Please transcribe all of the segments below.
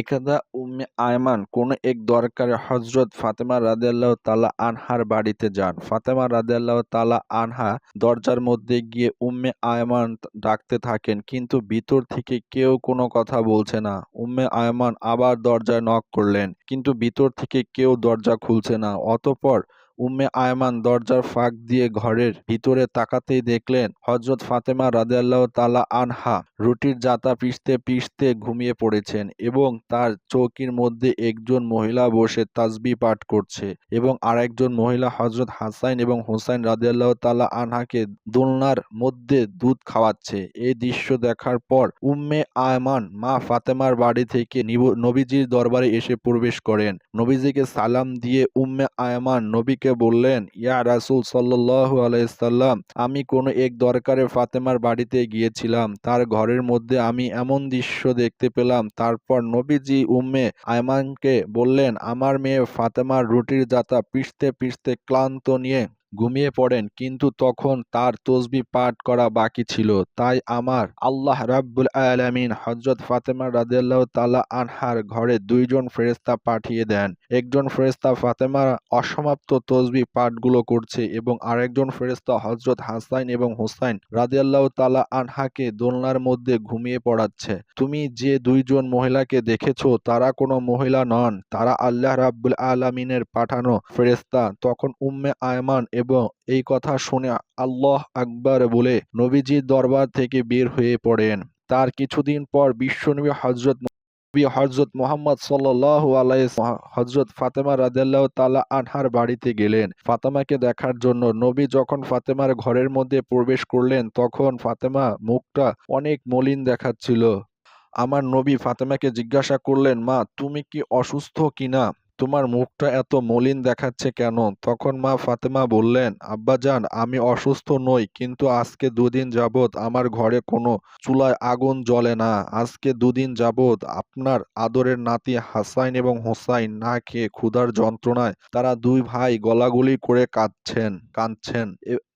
একদা উম্মে আয়মান, কোনো এক দরকারে হজরত ফাতেমা রাদিয়াল্লাহু তালা আনহার বাড়িতে যান। ফাতেমা রাদিয়াল্লাহু তালা আনহা দরজার মধ্যে গিয়ে উম্মে আয়মান ডাকতে থাকেন, কিন্তু ভিতর থেকে কেউ কোনো কথা বলছে না। উম্মে আয়মান আবার দরজায় নক করলেন, কিন্তু ভিতর থেকে কেউ দরজা খুলছে না। অতঃপর উম্মে আয়মান দরজার ফাঁক দিয়ে ঘরের ভিতরে তাকাতেই দেখলেন হযরত ফাতেমা রাদিয়াল্লাহু তালা আনহা রুটির জাতা পিষতে পিষতে ঘুমিয়ে পড়েছেন এবং তার চৌকির মধ্যে একজন মহিলা বসে তাজবি পাঠ করছে এবং আরেকজন মহিলা হযরত হাসাইন এবং হুসাইন রাদিয়াল্লাহু তাআলা আনহাকে দোলনার মধ্যে দুধ খাওয়াচ্ছে। এই দৃশ্য দেখার পর উম্মে আয়মান মা ফাতেমার বাড়ি থেকে নবীজির দরবারে এসে প্রবেশ করেন। নবীজিকে সালাম দিয়ে উম্মে আয়মান নবীকে বললেন, ইয়া রাসুল সাল্লাহ আলাইসাল্লাম আমি কোনো এক দরকারে ফাতেমার বাড়িতে গিয়েছিলাম। তার ঘরের মধ্যে আমি এমন দৃশ্য দেখতে পেলাম। তারপর নবীজি উম্মে আয়মানকে বললেন, আমার মেয়ে ফাতেমার রুটির জাতা পিষতে পিষতে ক্লান্ত নিয়ে ঘুমিয়ে পড়েন, কিন্তু তখন তার তসবিহ পাঠ করা বাকি ছিল। তাই আমার আল্লাহ রাব্বুল আলামিন হজরত ফাতেমা রাদিয়াল্লাহু তাআলা আনহার ঘরে দুইজন ফেরেশতা পাঠিয়ে দেন। একজন ফেরেশতা ফাতেমা অসমাপ্ত তসবিহ পাঠগুলো করছে এবং আরেকজন ফেরেশতা হজরত হাসাইন এবং হুসাইন রাদিয়াল্লাহু তাআলা আনহাকে দোলনার মধ্যে ঘুমিয়ে পড়াচ্ছে। তুমি যে দুইজন মহিলাকে দেখেছ, তারা কোনো মহিলা নন। তারা আল্লাহ রাব্বুল আলামিনের পাঠানো ফেরেশতা। তখন উম্মে আয়মান এবং এই কথা শুনে আল্লাহ আকবার বলে নবীজির দরবার থেকে বের হয়ে পড়েন। তার কিছুদিন পর বিশ্বনবী হজরত হজরত মোহাম্মদ সাল্লাল্লাহু আলাইহি হজরত ফাতেমা রাদিয়াল্লাহু তাআলা আনহার বাড়িতে গেলেন। ফাতেমাকে দেখার জন্য নবী যখন ফাতেমার ঘরের মধ্যে প্রবেশ করলেন, তখন ফাতেমা মুখটা অনেক মলিন দেখাচ্ছিল। আমার নবী ফাতেমাকে জিজ্ঞাসা করলেন, মা, তুমি কি অসুস্থ কিনা? তোমার মুখটা এত মলিন দেখাচ্ছে কেন? তখন মা ফাতেমা বললেন আব্বাজান আমি অসুস্থ নই, কিন্তু আজকে দুদিন যাবৎ আমার ঘরে কোনো চুলায় আগুন জ্বলে না। আজকে দুদিন যাবৎ আপনার আদরের নাতি হাসাইন এবং হোসাইন না খেয়ে ক্ষুধার যন্ত্রণায় তারা দুই ভাই গলাগুলি করে কাঁদছেন কাঁদছেন।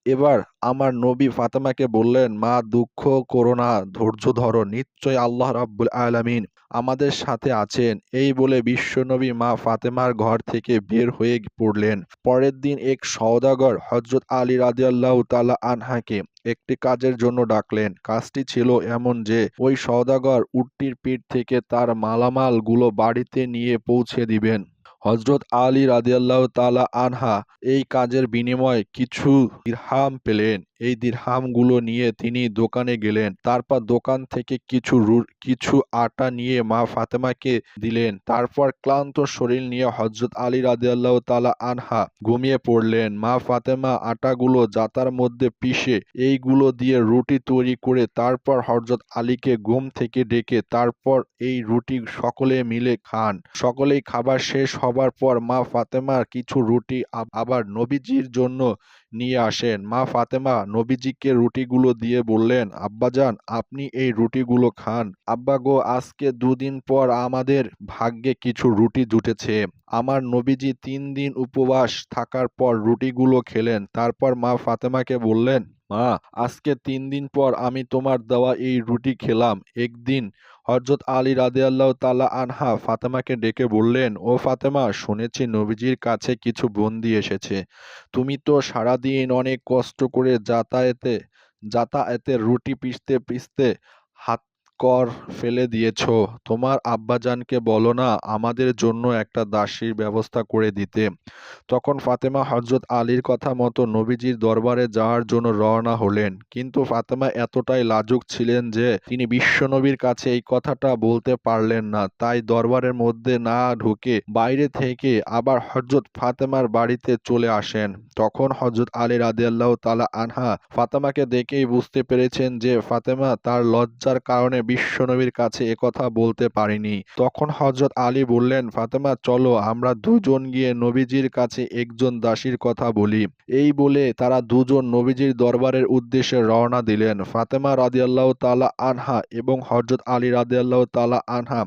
এবার আমার নবী ফাতেমাকে বললেন, মা, দুঃখ করো না, ধৈর্য ধরো নিশ্চয় আল্লাহ রাব্বুল আলামিন আমাদের সাথে আছেন। এই বলে বিশ্বনবী মা ফাতেমার ঘর থেকে বের হয়ে পড়লেন। পরের দিন এক সওদাগর হজরত আলী রাদিয়াল্লাহু তাআলা আনহাকে একটি কাজের জন্য ডাকলেন। কাজটি ছিল এমন যে, ওই সওদাগর উটটির পিঠ থেকে তার মালামালগুলো বাড়িতে নিয়ে পৌঁছে দিবেন। হজরত আলী রাদিয়াল্লাহ তালা আনহা এই কাজের বিনিময়ে কিছু দিরহাম পেলেন। এই দিরহামগুলো নিয়ে তিনি দোকানে গেলেন। তারপর দোকান থেকে কিছু কিছু আটা নিয়ে মা ফাতেমাকে দিলেন। তারপর ক্লান্ত শরীর নিয়ে হজরত আলী রাদিয়াল্লাহ তালা আনহা ঘুমিয়ে পড়লেন। মা ফাতেমা আটাগুলো জাতার মধ্যে পিষে এইগুলো দিয়ে রুটি তৈরি করে তারপর হজরত আলীকে ঘুম থেকে ডেকে তারপর এই রুটি সকলে মিলে খান। সকলেই খাবার শেষ হবার পর মা ফাতেমার কিছু রুটি আবার নবীজির জন্য নিয়ে আসেন। মা ফাতেমা নবীজিকে রুটিগুলো দিয়ে বললেন আব্বাজান আপনি এই রুটিগুলো খান। আব্বা গো, আজকে দুদিন পর আমাদের ভাগ্যে কিছু রুটি জুটেছে। আমার নবীজি তিন দিন উপবাস থাকার পর রুটিগুলো খেলেন। তারপর মা ফাতেমাকে বললেন, মা, আজকে তিন দিন পর আমি তোমার দেওয়া এই রুটি খেলাম। একদিন হজরত আলী আল্লাহ তালা আনহা ফাতেমাকে ডেকে বললেন, ও ফাতেমা, শুনেছি নবীজির কাছে কিছু বন্দি এসেছে। তুমি তো সারাদিন অনেক কষ্ট করে যাতায়াতে যাতায়াতের রুটি পিষতে পিষতে হাত কর ফেলে দিয়েছ। তোমার আব্বাজানকে বলো না, আমাদের জন্য একটা দাসীর ব্যবস্থা করে দিতে। তখন ফাতেমা হজরত আলীর কথা মতো নবীজির দরবারে যাওয়ার জন্য রওনা হলেন। কিন্তু ফাতেমা এতটাই লাজুক ছিলেন যে, তিনি বিশ্বনবীর কাছে এই কথাটা বলতে পারলেন না। তাই দরবারের মধ্যে না ঢুকে বাইরে থেকে আবার হজরত ফাতেমার বাড়িতে চলে আসেন। তখন হজরত আলী রাদিয়াল্লাহ তালা আনহা ফাতেমাকে দেখেই বুঝতে পেরেছেন যে, ফাতেমা তার লজ্জার কারণে বিশ্বনবীর কাছে একথা বলতে পারিনি। তখন হজরত আলী বললেন, ফাতেমা, চলো, আমরা দুজন গিয়ে নবীজির কাছে একজন দাসীর কথা বলি। এই বলে তারা দুজন নবীজির দরবারের উদ্দেশ্যে রওনা দিলেন। ফাতেমা রাদিয়াল্লাহ তালা আনহা এবং হজরত আলী রাদিয়াল্লাহ তালা আনহা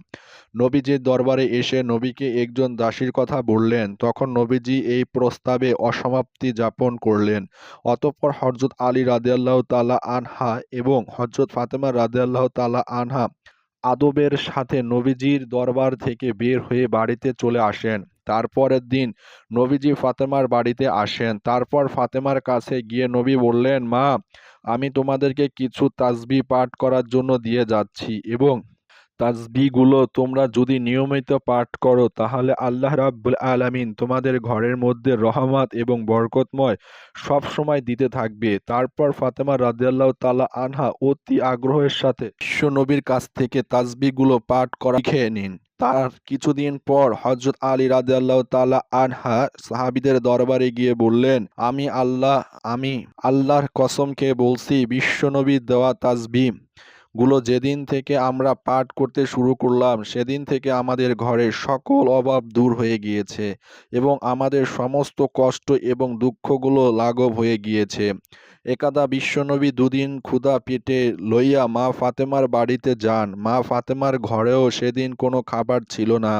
নবীজির দরবারে এসে নবীকে একজন দাসীর কথা বললেন। তখন নবীজি এই প্রস্তাবে অসমাপ্তি যাপন করলেন। অতঃপর হজরত আলী রাদিয়াল্লাহ তালা আনহা এবং হজরত ফাতেমা রাদিয়াল্লাহ তালা আনহা আদবের সাথে নবীজির দরবার থেকে বের হয়ে বাড়িতে চলে আসেন। তারপরের দিন নবীজি ফাতেমার বাড়িতে আসেন। তারপর ফাতেমার কাছে গিয়ে নবী বললেন, মা, আমি তোমাদেরকে কিছু তাজবি পাঠ করার জন্য দিয়ে যাচ্ছি এবং তাসবিগুলো তোমরা যদি নিয়মিত পাঠ করো, তাহলে আল্লাহ রাব্বুল আলামিন তোমাদের ঘরের মধ্যে রহমত এবং বরকতময় সব সময় দিতে থাকবে। তারপর ফাতেমা রাদিয়াল্লাহু তাআলা আনহা অতি আগ্রহের সাথে বিশ্ব নবীর কাছ থেকে তাজবিগুলো পাঠ করা শিখে নিন। তার কিছুদিন পর হজরত আলী রাদিয়াল্লাহু তাআলা আনহা সাহাবীদের দরবারে গিয়ে বললেন, আমি আল্লাহ, আমি আল্লাহর কসম খেয়ে বলছি বিশ্বনবীর দেওয়া তাসবিহ গুলো যেদিন থেকে আমরা পাঠ করতে শুরু করলাম, সেদিন থেকে আমাদের ঘরের সকল অভাব দূর হয়ে গিয়েছে এবং আমাদের সমস্ত কষ্ট এবং দুঃখগুলো লাঘব হয়ে গিয়েছে। একাদা বিশ্বনবী দুদিন ক্ষুধা পেটে লইয়া মা ফাতেমার বাড়িতে যান। মা ফাতেমার ঘরেও সেদিন কোনো খাবার ছিল না।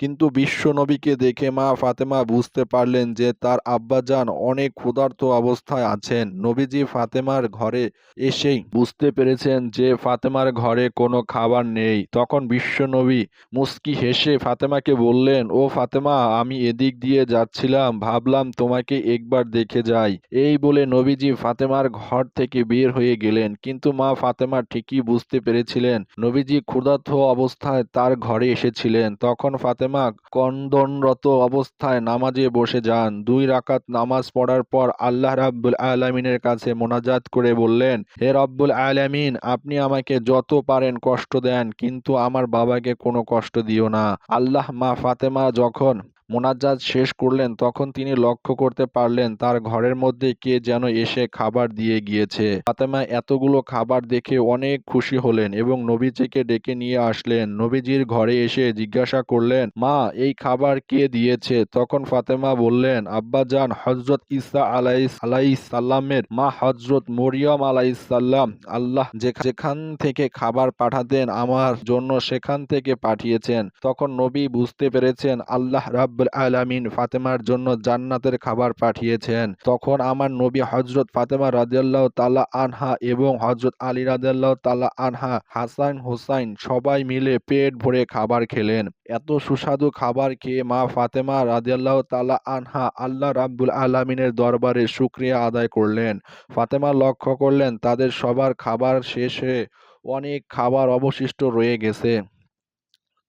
কিন্তু বিশ্বনবীকে দেখে মা ফাতেমা বুঝতে পারলেন যে তার আব্বাজান অনেক ক্ষুধার্ত অবস্থায় আছেন। নবীজি ফাতেমার ঘরে এসেই বুঝতে পেরেছেন যে ফাতেমার ঘরে কোনো খাবার নেই। তখন বিশ্বনবী মুস্কি হেসে ফাতেমাকে বললেন, ও ফাতেমা, আমি এদিক দিয়ে যাচ্ছিলাম, ভাবলাম তোমাকে একবার দেখে যাই। এই বলে নবীজি ফাতেমার ঘর থেকে বের হয়ে গেলেন। কিন্তু মা ফাতেমা ঠিকই বুঝতে পেরেছিলেন। নবীজি ক্ষুধার্ত অবস্থায় তার ঘরে এসেছিলেন। তখন ফাতেমা কন্দনরত অবস্থায় নামাজে বসে যান। দুই রাকাত নামাজ পড়ার পর আল্লাহ রাব্বুল আলামিনের কাছে মোনাজাত করে বললেন, হে রব্বুল আলামিন, আপনি আমাকে যত পারেন কষ্ট দেন, কিন্তু আমার বাবাকে কোনো কষ্ট দিও না। আল্লাহ মা ফাতেমা যখন মোনাজাত শেষ করলেন, তখন তিনি লক্ষ্য করতে পারলেন তার ঘরের মধ্যে কে যেন এসে খাবার দিয়ে গিয়েছে। ফাতেমা এতগুলো খাবার দেখে অনেক খুশি হলেন এবং নবীজিকে ডেকে নিয়ে আসলেন, নবীজির ঘরে এসে জিজ্ঞাসা করলেন, মা, এই খাবার কে দিয়েছে? তখন ফাতেমা বললেন আব্বাজান হজরত ইসা আলাইস আলাইস সাল্লামের মা হজরত মরিয়ম আলাইস সাল্লাম আল্লাহ যেখা- যেখান থেকে খাবার পাঠাতেন আমার জন্য সেখান থেকে পাঠিয়েছেন। তখন নবী বুঝতে পেরেছেন, আল্লাহ রাব্বুল আলামিন ফাতেমার জন্য জান্নাতের খাবার পাঠিয়েছেন। তখন আমার নবী হজরত ফাতেমা রাদিয়াল্লাহু তাআলা আনহা এবং হজরত আলী রাদিয়াল্লাহু তাআলা আনহা, হাসান, হোসাইন সবাই মিলে পেট ভরে খাবার খেলেন। এত সুস্বাদু খাবার খেয়ে মা ফাতেমা রাদিয়াল্লাহু তাআলা আনহা আল্লাহ রাব্বুল আলামিনের দরবারে শুকরিয়া আদায় করলেন। ফাতেমা লক্ষ্য করলেন তাদের সবার খাবার শেষে অনেক খাবার অবশিষ্ট রয়ে গেছে।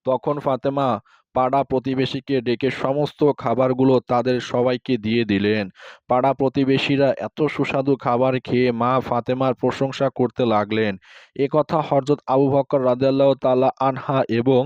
তখন ফাতেমা পাড়া প্রতিবেশীকে ডেকে সমস্ত খাবারগুলো তাদের সবাইকে দিয়ে দিলেন। পাড়া প্রতিবেশীরা এত সুস্বাদু খাবার খেয়ে মা ফাতেমার প্রশংসা করতে লাগলেন। একথা হজরত আবু বকর রাদিয়াল্লাহু তালা আনহা এবং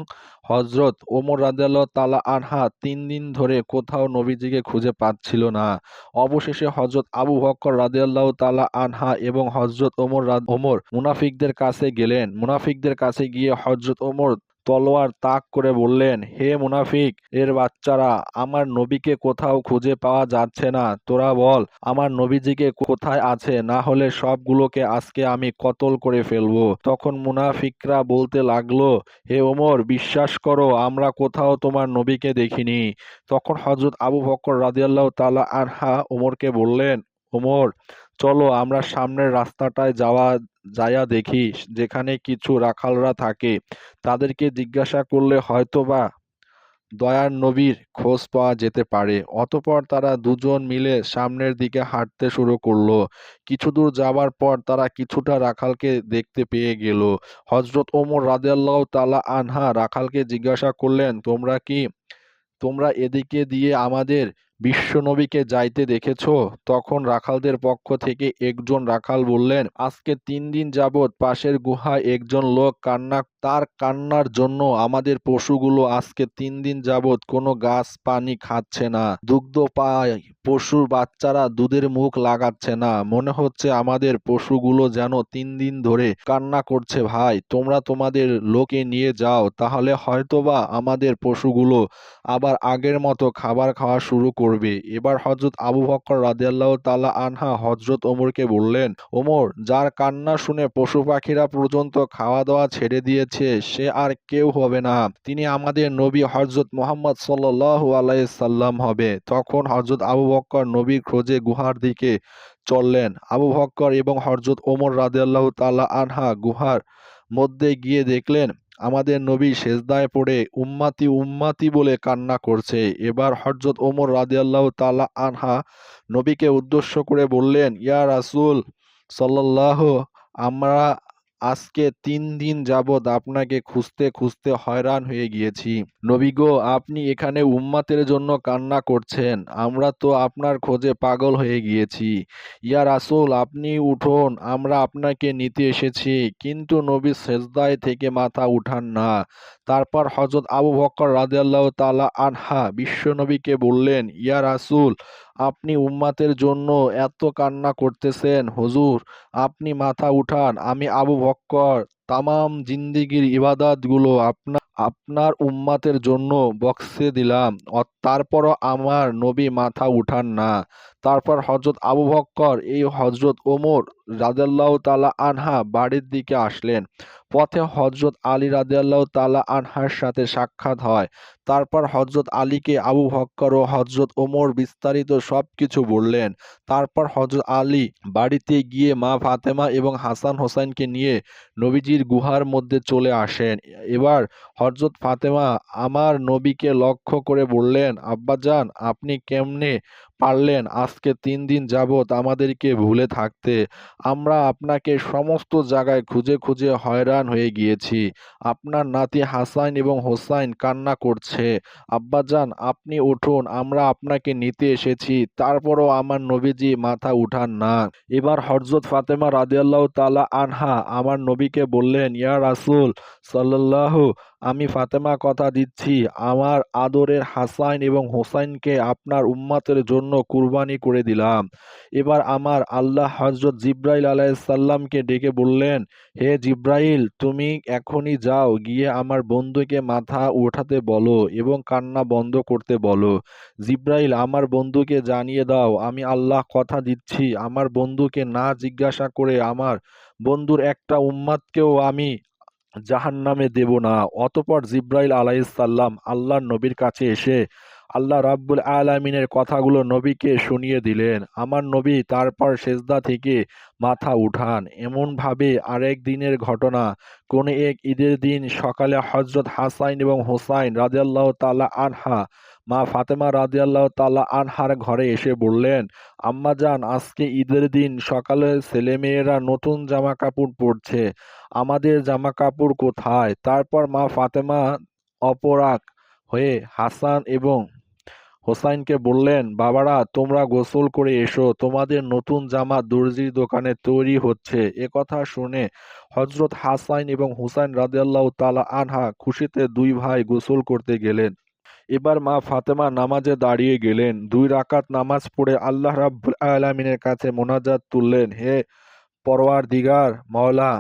হজরত ওমর রাদিয়াল্লাহু তালা আনহা তিন দিন ধরে কোথাও নবীজিকে খুঁজে পাচ্ছিল না। অবশেষে হজরত আবু বকর রাদিয়াল্লাহু তালা আনহা এবং হজরত ওমর ওমর মুনাফিকদের কাছে গেলেন। মুনাফিকদের কাছে গিয়ে হজরত ওমর তলোয়ার তাক করে বললেন, হে মুনাফিক, এর বাচ্চারা, আমার নবীকে কোথাও খুঁজে পাওয়া যাচ্ছে না। তোরা বল, আমার নবীজিকে কোথায় আছে? না হলে সবগুলোকে আজকে আমি কতল করে ফেলব? তখন মুনাফিকরা বলতে লাগল, হে ওমর, বিশ্বাস করো, আমরা কোথাও তোমার নবীকে দেখিনি। তখন হজরত আবু বকর রাদিয়াল্লাহু তাআলা আনহা ওমরকে বললেন, ওমর চলো আমরা সামনের রাস্তাটায় যাওয়া যায়া দেখি, যেখানে কিছু রাখালরা থাকে। তাদেরকে জিজ্ঞাসা করলে হয়তোবা দয়ার নবীর খোঁজ পাওয়া যেতে পারে। অতপর তারা দুজন মিলে সামনের দিকে হাঁটতে শুরু করল। কিছু দূর যাবার পর তারা কিছুটা রাখালকে দেখতে পেয়ে গেল। হজরত ওমর রাদিয়াল্লাহু তালা আনহা রাখালকে জিজ্ঞাসা করলেন, তোমরা কি, তোমরা এদিকে দিয়ে আমাদের বিশ্বনবীকে যাইতে দেখেছ? তখন রাখালদের পক্ষ থেকে একজন রাখাল বললেন, আজকে তিন দিন যাবৎ পাশের গুহায় একজন লোক কান্না, তার কান্নার জন্য আমাদের পশুগুলো আজকে তিন দিন যাবৎ কোনো গাছ, পানি খাচ্ছে না। দুগ্ধ পায়, পশুর বাচ্চারা দুধের মুখ লাগাচ্ছে না। মনে হচ্ছে আমাদের পশুগুলো যেন তিন দিন ধরে কান্না করছে, ভাই। তোমরা তোমাদের লোকে নিয়ে যাও, তাহলে হয়তোবা আমাদের পশুগুলো আবার আগের মতো খাবার খাওয়া শুরু করবে। এবার হজরত আবু বকর রাদিয়াল্লাহু তালা আনহা হজরত ওমরকে বললেন, ওমর, যার কান্না শুনে পশু পাখিরা পর্যন্ত খাওয়া দাওয়া ছেড়ে দিয়েছে, সে আর কেউ হবে না। তিনি আমাদের নবী হজরত মোহাম্মদ সাল্লাল্লাহু আলাইহি সাল্লাম হবে। তখন হজরত আবু বক্কর নবীর খোঁজে গুহার দিকে চললেন। আবু বকর এবং হজরত ওমর রাদিয়াল্লাহু তালা আনহা গুহার মধ্যে গিয়ে দেখলেন আমাদের নবী সেজদায় পড়ে উম্মাতি উম্মাতি বলে কান্না করছে। এবার হজরত ওমর রাদিয়াল্লাহু তালা আনহা নবীকে উদ্দেশ্য করে বললেন, ইয়া রাসুল সাল্লাহ আমরা আজকে তিন দিন যাবৎ আপনাকে খুঁজতে খুঁজতে হয়রান হয়ে গিয়েছি। নবী গো, আপনি এখানে উম্মাতের জন্য কান্না করছেন। আমরা তো আপনার খোঁজে পাগল হয়ে গিয়েছি। ইয়া রাসূল, আপনি উঠুন, আমরা আপনাকে নিতে এসেছি। কিন্তু নবী সেজদায় থেকে মাথা উঠান না। তারপর হযরত আবু বকর রাদিয়াল্লাহু তাআলা আনহা বিশ্বনবীকে বললেন, ইয়া রাসূল আপনি উম্মাতের জন্য এত কান্না করতেছেন, হুজুর, আপনি মাথা উঠান, আমি আবু বক্কর, তামাম জিন্দিগির ইবাদাতগুলো আপনা, আপনার উম্মাতের জন্য বক্সে দিলাম তারপরও আমার নবী মাথা উঠান না। তারপর হজরত আবু বক্কর, এই হজরত ওমর রাদিয়াল্লাহু তালা আনহা বাড়ির দিকে আসলেন। পথে হজরত আলী রাদিয়াল্লাহু তালা আনহার সাথে সাক্ষাৎ হয়। তারপর হজরত আলীকে আবু বক্কর ও হজরত ওমর বিস্তারিত সব কিছু বললেন। তারপর হজরত আলী বাড়িতে গিয়ে মা ফাতেমা এবং হাসান হোসেনকে নিয়ে নবীজির গুহার মধ্যে চলে আসেন। এবার হজরত ফাতেমা, আমার নবীকে লক্ষ্য করে বললেন, আব্বাজান, আপনি কেমনে পারলেন আজকে তিন দিন যাবৎ আমাদেরকে ভুলে থাকতে। আমরা আপনাকে সমস্ত জায়গায় খুঁজে খুঁজে হয়রান হয়ে গিয়েছি। আপনার নাতি হাসান এবং হোসাইন কান্না করছে। আব্বাজান, আপনি উঠুন, আমরা আপনাকে নিতে এসেছি। তারপরও আমার নবীজি মাথা উঠান না। এবার হরজত ফাতেমা রাদিয়াল্লাহু তালা আনহা আমার নবীকে বললেন, ইয়া রাসূল সাল্লাল্লাহু আমি ফাতেমা কথা দিচ্ছি, আমার আদরের হাসাইন এবং হোসাইনকে আপনার উম্মতের জন্য কুরবানি করে দিলাম। এবার আমার আল্লাহ হযরত জিব্রাইল আলাইহিসসালামকে ডেকে বললেন, হে জিব্রাইল, তুমি এখনই যাও, গিয়ে আমার বন্ধুকে মাথা ওঠাতে বলো এবং কান্না বন্ধ করতে বলো। জিব্রাইল, আমার বন্ধুকে জানিয়ে দাও, আমি আল্লাহ কথা দিচ্ছি। আমার বন্ধুকে না জিজ্ঞাসা করে আমার বন্ধুর একটা উম্মাদকেও আমি জাহান্নামে দেব না। অতপর জিব্রাইল আলাইসাল্লাম আল্লাহর নবীর কাছে এসে আল্লাহ রাব্বুল আলামিনের কথাগুলো নবীকে শুনিয়ে দিলেন। আমার নবী তারপর সেজদা থেকে মাথা উঠান। এমনভাবে আরেক দিনের ঘটনা। কোন এক ঈদের দিন সকালে হজরত হাসাইন এবং হোসাইন রাজাল্লাহ তাল্লাহ আনহা মা ফাতেমা রাদিয়াল্লাহু তাআলা আনহার ঘরে এসে বললেন আম্মাজান আজকে ঈদের দিন সকালে ছেলেমেয়েরা নতুন জামা কাপড় পরছে। আমাদের জামা কাপড় কোথায়? তারপর মা ফাতেমা অপরাগ হয়ে হাসান এবং হোসাইনকে বললেন, বাবারা, তোমরা গোসল করে এসো। তোমাদের নতুন জামা দর্জির দোকানে তৈরি হচ্ছে। এ কথা শুনে হযরত হাসাইন এবং হুসাইন রাদিয়াল্লাহু তালা আনহা খুশিতে দুই ভাই গোসল করতে গেলেন। এবার মা ফাতেমা নামাজে দাঁড়িয়ে গেলেন। দুই রাকাত নামাজ পড়ে আল্লাহ রাব্বুল আলামিনের কাছে মোনাজাত তুললেন, হে পরওয়ারদিগার, মওলা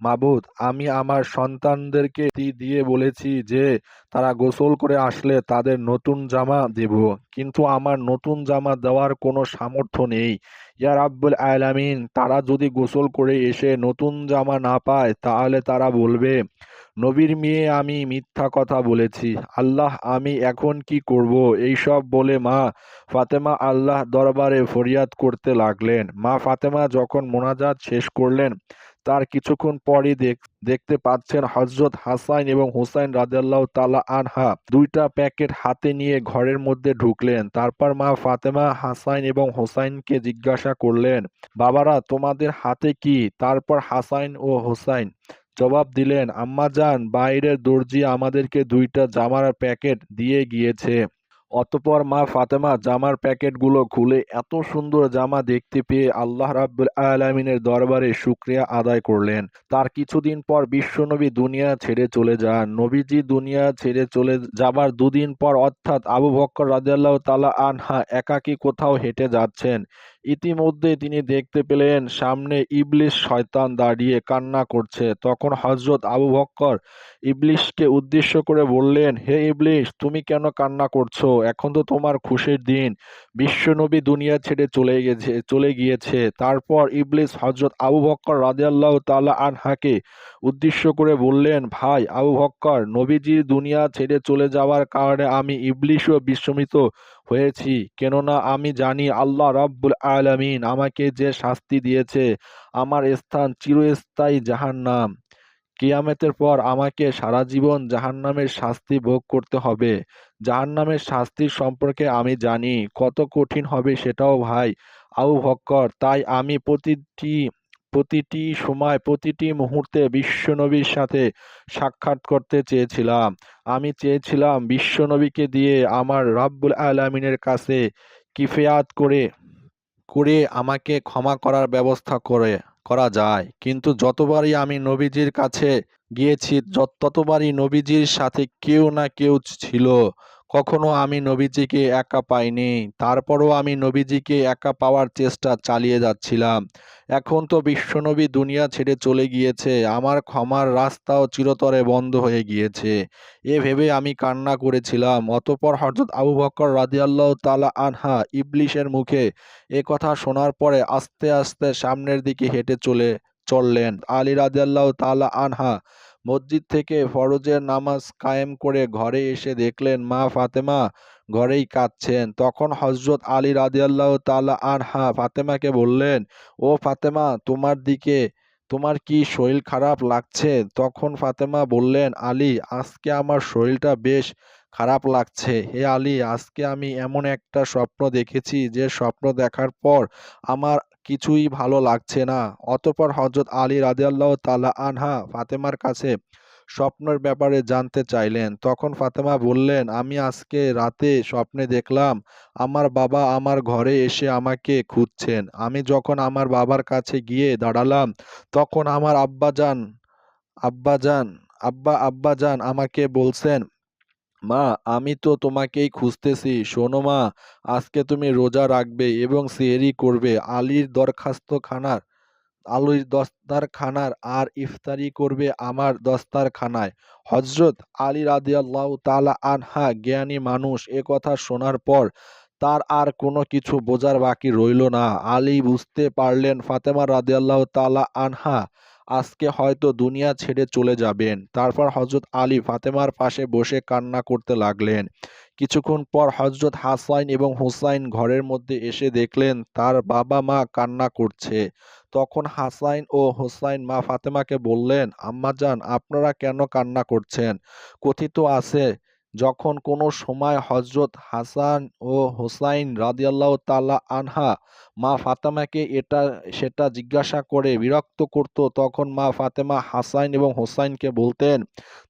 মাবুদ, আমি আমার সন্তানদেরকে দিয়ে বলেছি যে, তারা গোসল করে আসলে তাদের নতুন জামা দেব। কিন্তু আমার নতুন জামা দেওয়ার কোনো সামর্থ্য নেই। ইয়া রাব্বুল আলামিন, তারা যদি গোসল করে এসে নতুন জামা না পায়, তাহলে তারা বলবে নবীর মেয়ে আমি মিথ্যা কথা বলেছি। আল্লাহ, আমি এখন কি করব? এইসব বলে মা ফাতেমা আল্লাহ দরবারে ফরিয়াদ করতে লাগলেন। মা ফাতেমা যখন মোনাজাত শেষ করলেন, তার কিছুক্ষণ পরই দেখ- দেখতে পাচ্ছেন হজরত হাসাইন এবং হুসাইন রাদিয়াল্লাহু তালা আনহা দুইটা প্যাকেট হাতে নিয়ে ঘরের মধ্যে ঢুকলেন। তারপর মা ফাতেমা হাসাইন এবং হুসাইনকে জিজ্ঞাসা করলেন, বাবারা, তোমাদের হাতে কি? তারপর হাসাইন ও হুসাইন জবাব দিলেন আম্মাজান বাইরের দর্জি আমাদেরকে দুইটা জামার প্যাকেট দিয়ে গিয়েছে। অতঃপর মা ফাতেমা জামার প্যাকেটগুলো খুলে এত সুন্দর জামা দেখতে পেয়ে আল্লাহ রাব্বুল আলামিনের দরবারে শুকরিয়া আদায় করলেন। তার কিছুদিন পর বিশ্বনবী দুনিয়া ছেড়ে চলে যান। নবীজি দুনিয়া ছেড়ে চলে যাবার দুদিন পর অর্থাৎ আবু বকর রাদিয়াল্লাহু তালা আনহা একাকী কোথাও হেঁটে যাচ্ছেন। ইতিমধ্যে তিনি দেখতে পেলেন, সামনে ইবলিস শয়তান দাঁড়িয়ে কান্না করছে। তখন হজরত আবু বকর ইবলিশকে উদ্দেশ্য করে বললেন, হে ইবলিশ, তুমি কেন কান্না করছ? এখন তো তোমার খুশির দিন। বিশ্বনবী দুনিয়া ছেড়ে চলে গেছে, চলে গিয়েছে। তারপর ইবলিস হজরত আবু বকর রাদিয়াল্লাহু তাআলা আনহাকে উদ্দেশ্য করে বললেন, ভাই, আবু বকর নবীজি দুনিয়া ছেড়ে চলে যাওয়ার কারণে আমি ইবলিসও বিস্মিত হয়েছি। কেননা আমি জানি আল্লাহ রাব্বুল আলামিন আমাকে যে শাস্তি দিয়েছে, আমার স্থান চিরস্থায়ী জাহান্নাম। কিয়ামতের পর আমাকে সারা জীবন জাহান্নামের শাস্তি ভোগ করতে হবে। জাহান্নামের শাস্তির সম্পর্কে আমি জানি, কত কঠিন হবে সেটাও ভাই, আবু ভক্কর তাই আমি প্রতিটি প্রতিটি সময়, প্রতিটি মুহূর্তে বিশ্বনবীর সাথে সাক্ষাৎ করতে চেয়েছিলাম। আমি চেয়েছিলাম বিশ্বনবীকে দিয়ে আমার রাব্বুল আলামিনের কাছে কিফিয়াত করে করে আমাকে ক্ষমা করার ব্যবস্থা করে, করা যায়। কিন্তু যতবারই আমি নবীজির কাছে গিয়েছি ততবারই নবীজির সাথে কেউ না কেউ ছিল। কখনো আমি নবীজিকে একা পাইনি। তারপরও আমি নবীজিকে একা পাওয়ার চেষ্টা চালিয়ে যাচ্ছিলাম। এখন তো বিশ্বনবী দুনিয়া ছেড়ে চলে গিয়েছে। আমার ক্ষমার রাস্তাও চিরতরে বন্ধ হয়ে গিয়েছে। এ ভেবে আমি কান্না করেছিলাম। অতপর হযরত আবু বকর রাদিয়াল্লাহু তালা আনহা ইবলিশের মুখে এ কথা শোনার পরে আস্তে আস্তে সামনের দিকে হেঁটে চলে চললেন। আলী রাদিয়াল্লাহু তালা আনহা মসজিদ থেকে ফরজের নামাজ কায়েম করে ঘরে এসে দেখলেন, মা ফাতেমা ঘরেই কাঁদছেন। তখন হযরত আলী তালা আর হা ফাতেমাকে বললেন, ও ফাতেমা, তোমার দিকে, তোমার কি শরীর খারাপ লাগছে? তখন ফাতেমা বললেন, আলী, আজকে আমার শরীরটা বেশ খারাপ লাগছে। হে আলী, আজকে আমি এমন একটা স্বপ্ন দেখেছি যে স্বপ্ন দেখার পর আমার কিছুই ভালো লাগছে না। অতপর হযরত আলী রাদিয়াল্লাহু তালা আনহা ফাতেমার কাছে স্বপ্নের ব্যাপারে জানতে চাইলেন। তখন ফাতেমা বললেন, আমি আজকে রাতে স্বপ্নে দেখলাম আমার বাবা আমার ঘরে এসে আমাকে খুঁজছেন। আমি যখন আমার বাবার কাছে গিয়ে দাঁড়ালাম, তখন আমার আব্বাজান আব্বাজান, আব্বা, আব্বাজান আমাকে বলছেন মা, আমি তো তোমাকেই খুঁজতেছি। শোনো মা, আজকে তুমি রোজা রাখবে এবং সেহরি করবে, আলীর দরখাস্ত দরখাস্তখানার, আলীর দস্তারখানার আর ইফতারি করবে আমার দস্তারখানায়। হযরত আলী রাদিয়াল্লাহু তালা আনহা জ্ঞানী মানুষ, এ কথা শোনার পর তার আর কোনো কিছু বোঝার বাকি রইল না। আলী বুঝতে পারলেন ফাতেমা রাদিয়াল্লাহু তালা আনহা আজকে হয়তো দুনিয়া ছেড়ে চলে যাবেন। তারপর হজরত আলী ফাতেমার পাশে বসে কান্না করতে লাগলেন। কিছুক্ষণ পর হজরত হাসান এবং হুসাইন ঘরের মধ্যে এসে দেখলেন তার বাবা মা কান্না করছে। তখন হাসাইন ও হুসাইন মা ফাতেমাকে বললেন, আম্মাজান, আপনারা কেন কান্না করছেন? কথিত আছে যখন কোনো সময় হজরত হাসান ও হোসাইন রাদিয়াল্লাহু তাআলা আনহা মা ফাতেমাকে এটা, সেটা জিজ্ঞাসা করে বিরক্ত করত, তখন মা ফাতেমা হাসাইন এবং হোসাইনকে বলতেন,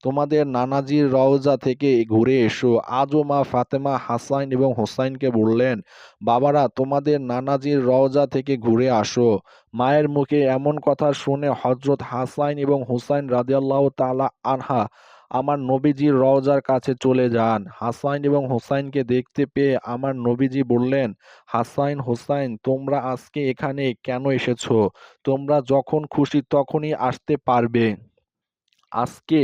তোমাদের নানাজির রওজা থেকে ঘুরে এসো। আজও মা ফাতেমা হাসাইন এবং হোসাইনকে বললেন, বাবারা, তোমাদের নানাজির রওজা থেকে ঘুরে আসো। মায়ের মুখে এমন কথা শুনে হজরত হাসাইন এবং হুসাইন রাদিয়াল্লাহু তাআলা আনহা আমার নবীজির রওজার কাছে চলে যান। হাসাইন এবং হোসাইনকে দেখতে পেয়ে আমার নবীজি বললেন, হাসাইন, হোসাইন, তোমরা আজকে এখানে কেন এসেছ? তোমরা যখন খুশি তখনই আসতে পারবে। আজকে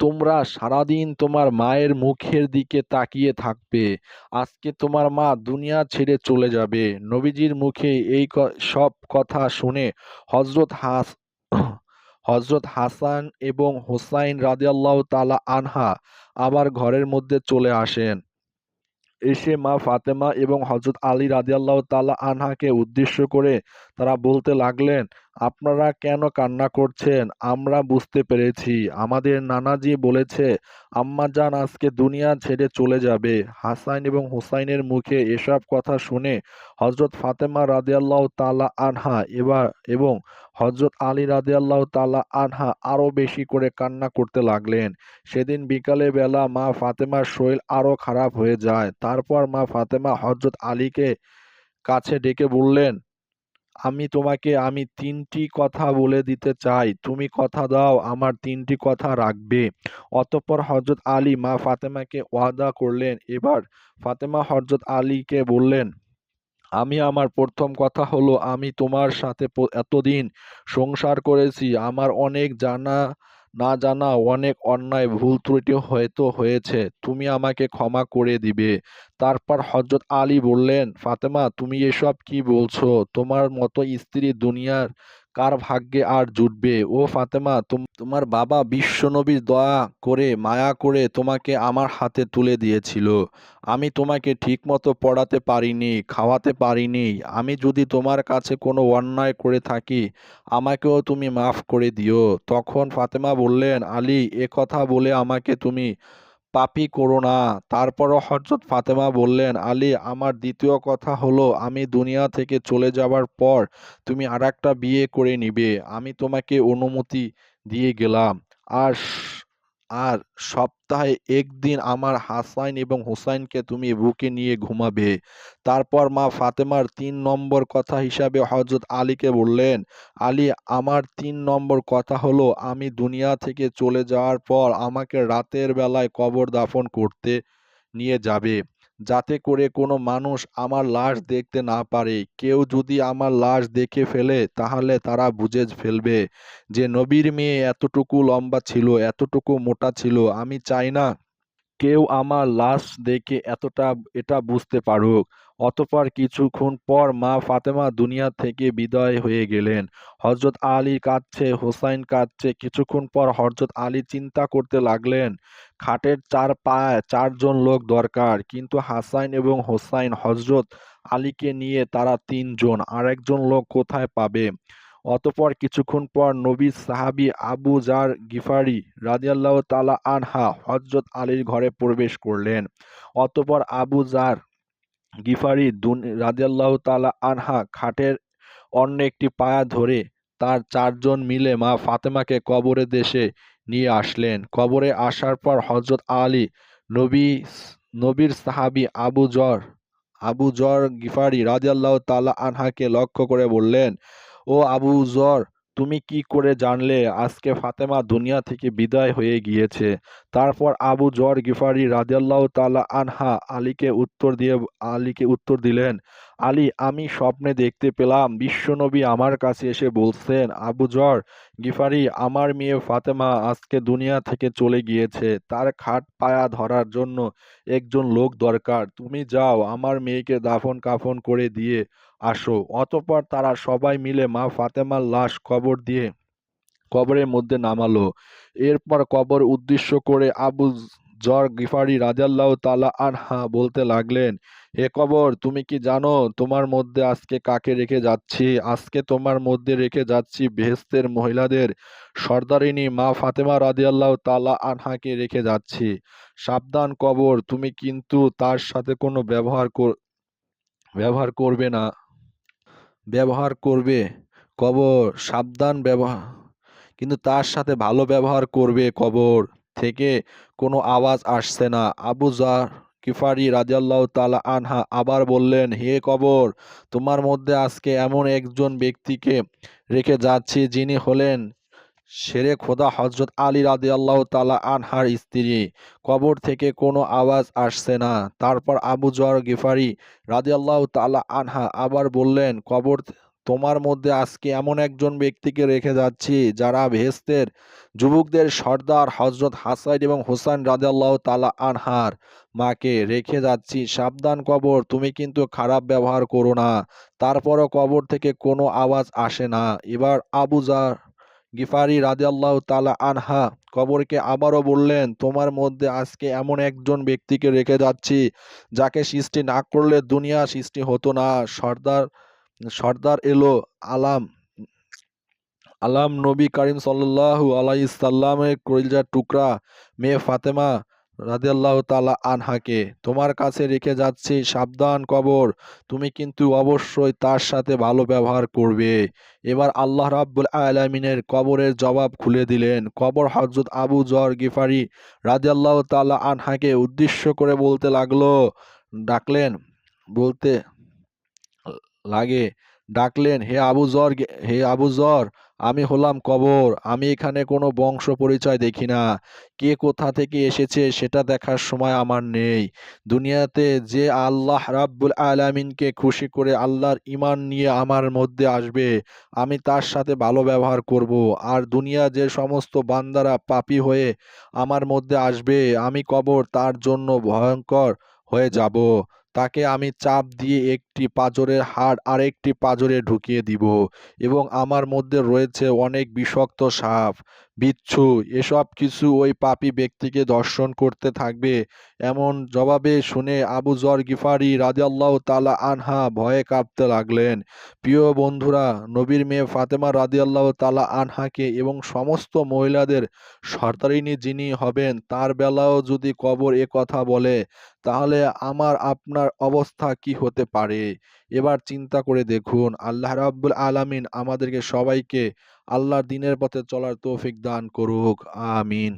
তোমরা সারাদিন তোমার মায়ের মুখের দিকে তাকিয়ে থাকবে। আজকে তোমার মা দুনিয়া ছেড়ে চলে যাবে। নবীজির মুখে এই সব কথা শুনে হযরত হাস হযরত হাসান এবং হোসাইন রাজিয়াল্লাহ তালা আনহা আবার ঘরের মধ্যে চলে আসেন। এসে মা ফাতেমা এবং হজরত আলী রাজিয়াল্লাহ তালা আনহাকে উদ্দেশ্য করে তারা বলতে লাগলেন, আপনারা কেন কান্না করছেন? আমরা বুঝতে পেরেছি। আমাদের নানাজি বলেছে আম্মাজান আজকে দুনিয়া ছেড়ে চলে যাবে। হাসাইন এবং হুসাইনের মুখে এসব কথা শুনে হযরত ফাতেমা রাদিয়াল্লাহু তালা আনহা এবার, এবং হযরত আলী রাদিয়াল্লাহু তালা আনহা আরও বেশি করে কান্না করতে লাগলেন। সেদিন বিকালে বেলা মা ফাতেমার শরীর আরও খারাপ হয়ে যায়। তারপর মা ফাতেমা হযরত আলীকে কাছে ডেকে বললেন আমি তোমাকে, আমি তিনটি কথা বলে দিতে চাই। তুমি কথা দাও, আমার তিনটি কথা রাখবে। অতঃপর হজরত আলী মা ফাতেমাকে ওয়াদা করলেন। এবার ফাতেমা হজরত আলীকে বললেন, আমি আমার প্রথম কথা হলো, আমি তোমার সাথে এতদিন সংসার করেছি। আমার অনেক জানা না জানা অনেক অন্যায় ভুল ত্রুটি হয়তো হয়েছে, তুমি আমাকে ক্ষমা করে দিবে। তারপর হজরত আলী বললেন, ফাতেমা, তুমি এসব কি বলছো? তোমার মতো স্ত্রী দুনিয়ার কার ভাগ্যে আর জুটবে? ও ফাতেমা, তুম- তোমার বাবা বিশ্বনবী দয়া করে, মায়া করে তোমাকে আমার হাতে তুলে দিয়েছিল। আমি তোমাকে ঠিকমতো পড়াতে পারিনি, খাওয়াতে পারিনি। আমি যদি তোমার কাছে কোনো অন্যায় করে থাকি, আমাকেও তুমি মাফ করে দিও। তখন ফাতেমা বললেন, আলী, এ কথা বলে আমাকে তুমি পাপী করো না। তারপরও হজরত ফাতেমা বললেন, আলী, আমার দ্বিতীয় কথা হলো, আমি দুনিয়া থেকে চলে যাবার পর তুমি আর বিয়ে করে নিবে। আমি তোমাকে অনুমতি দিয়ে গেলাম। আর আর সপ্তাহে একদিন আমার হাসাইন এবং হুসাইনকে তুমি বুকে নিয়ে ঘুমাবে। তারপর মা ফাতেমার তিন নম্বর কথা হিসাবে হজরত আলীকে বললেন, আলী, আমার তিন নম্বর কথা হলো, আমি দুনিয়া থেকে চলে যাওয়ার পর আমাকে রাতের বেলায় কবর দাফন করতে নিয়ে যাবে। যাতে করে কোনো মানুষ আমার লাশ দেখতে না পারে। কেউ যদি আমার লাশ দেখে ফেলে, তাহলে তারা বুঝে ফেলবে যে নবীর মেয়ে এতটুকু লম্বা ছিল, এতটুকু মোটা ছিল। আমি চাই না কেউ আমার লাশ দেখে এতটা এটা বুঝতে পারুক। অতপর কিছুক্ষণ পর মা ফাতেমা দুনিয়া থেকে বিদায় হয়ে গেলেন। হযরত আলী কাঁদছে, হোসাইন কাঁদছে। কিছুক্ষণ পর হযরত আলী চিন্তা করতে লাগলেন খাটের চার পায়, চারজন লোক দরকার। কিন্তু হাসাইন এবং হোসাইন হজরত আলীকে নিয়ে তারা তিনজন, আরেকজন লোক কোথায় পাবে? অতপর কিছুক্ষণ পর নবীর সাহাবী আবু জার গিফারি রাদিয়াল্লাহু তালা আনহা হজরত আলীর ঘরে প্রবেশ করলেন। অতপর আবু জার গিফারি রাদিয়াল্লাহু তালা আনহা খাটের অন্য একটি পায়া ধরে তার চারজন মিলে মা ফাতেমাকে কবরে দেশে নিয়ে আসলেন। কবরে আসার পর হযরত আলী, নবী নবীর সাহাবী আবু জর আবু জর গিফারি রাদিয়াল্লাহু তাআলা আনহাকে লক্ষ্য করে বললেন, ও আবু জর, তুমি কি করে জানলে আজকে ফাতেমা দুনিয়া থেকে বিদায় হয়ে গিয়েছে? তারপর আবু জর গিফারি রাদিয়াল্লাহু তালা আনহা আলীকে উত্তর দিয়ে, আলীকে উত্তর দিলেন আলী, আমি স্বপ্নে দেখতে পেলাম, বিশ্বনবী আমার কাছে এসে বলছেন, আবু জর, গিফারি, আমার মেয়ে ফাতেমা আজকে দুনিয়া থেকে চলে গিয়েছে, তার খাট পায়া ধরার জন্য একজন লোক দরকার, তুমি যাও, আমার মেয়েকে দাফন কাফন করে দিয়ে আসো। অতপর তারা সবাই মিলে মা ফাতেমার লাশ কবর দিয়ে, কবরের মধ্যে নামালো। এরপর কবর উদ্দেশ্য করে আবু জর, গিফারি রাদিয়াল্লাহু তাআলা আনহা বলতে লাগলেন হে কবর, তুমি কি জানো তোমার মধ্যে আজকে কাকে রেখে যাচ্ছি? আজকে তোমার মধ্যে রেখে যাচ্ছি বেহেস্তের মহিলাদের। সর্দারিনী মা ফাতেমা রাদিয়াল্লাহু তাআলা আনহাকে রেখে যাচ্ছি। সাবধান কবর, তুমি কিন্তু তার সাথে কোনো ব্যবহার কর, ব্যবহার করবে না। ব্যবহার করবে। কবর, সাবধান ব্যবহার, কিন্তু তার সাথে ভালো ব্যবহার করবে কবর থেকে কোনো আওয়াজ আসছে না। আবু জার কিফারি রাদিয়াল্লাহু তালা আনহা আবার বললেন, হে কবর, তোমার মধ্যে আজকে এমন একজন ব্যক্তিকে রেখে যাচ্ছি যিনি হলেন শেরে খোদা হজরত আলী রাদিয়াল্লাহু তালা আনহার স্ত্রী। কবর থেকে কোনো আওয়াজ আসছে না। তারপর আবু জর গিফারি রাদিয়াল্লাহু তালা আনহা আবার বললেন, কবর তোমার মধ্যে আজকে এমন একজন ব্যক্তিকে রেখে যাচ্ছি যারা ভেস্তের যুবকদের সর্দার হজরত হাসান এবং হোসেন রাদিয়াল্লাহু তালা আনহার মাকে রেখে যাচ্ছি। সাবধান কবর, তুমি কিন্তু খারাপ ব্যবহার করো না। তারপরও কবর থেকে কোনো আওয়াজ আসে না। এবার আবু জার গিফারি রাদিয়াল্লাহু তালা আনহা কবরকে আবারও বললেন, তোমার মধ্যে আজকে এমন একজন ব্যক্তিকে রেখে যাচ্ছি যাকে সৃষ্টি না করলে দুনিয়া সৃষ্টি হতো না। সর্দার সর্দার এলো আলাম আলাম নবী করিম সাল্লাল্লাহু আলাইহি সাল্লামের কলিজার টুকরা মেয়ে ফাতেমা রাদিয়াল্লাহু তাআলা আনহাকে, তোমার কাছে রেখে যাচ্ছি সাবধান কবর, তুমি কিন্তু অবশ্যই তার সাথে ভালো ব্যবহার করবে। এবার আল্লাহ রাব্বুল আলামিনের কবরের জবাব খুলে দিলেন। কবর হযরত আবু জর গিফারি রাদিয়াল্লাহু তাআলা আনহাকে উদ্দেশ্য করে বলতে লাগল, ডাকলেন, বলতে লাগে। ডাকলেন, হে আবু জর হে আবু জর, আমি হলাম কবর, আমি এখানে কোনো বংশ পরিচয় দেখি না। কে কোথা থেকে এসেছে সেটা দেখার সময় আমার নেই। দুনিয়াতে যে আল্লাহ রাব্বুল আলামিনকে খুশি করে আল্লাহর ইমান নিয়ে আমার মধ্যে আসবে, আমি তার সাথে ভালো ব্যবহার করব। আর দুনিয়া যে সমস্ত বান্দারা পাপী হয়ে আমার মধ্যে আসবে, আমি কবর তার জন্য ভয়ঙ্কর হয়ে যাব। তাকে আমি চাপ দিয়ে একটি পাঁজরের হাড় আরেকটি পাঁজরে ঢুকিয়ে দিব এবং আমার মধ্যে রয়েছে অনেক বিষাক্ত সাপ। বিচ্ছু, এসব কিছু ওই পাপী ব্যক্তিকে দর্শন করতে থাকবে। এমন জবাবে শুনে আবু জর গিফারি রাদিয়াল্লাহু তালা আনহা ভয়ে কাঁপতে লাগলেন। প্রিয় বন্ধুরা, নবীর মেয়ে ফাতেমা রাদিয়াল্লাহু তালা আনহাকে এবং সমস্ত মহিলাদের সর্দারিনী যিনি হবেন, তার বেলাও যদি কবর এ কথা বলে, তাহলে আমার, আপনার অবস্থা কি হতে পারে? এবার চিন্তা করে দেখুন, আল্লাহ রাব্বুল আলামিন আমাদেরকে সবাইকে আল্লাহর দিনের পথে চলার তৌফিক দান করুক, আমিন।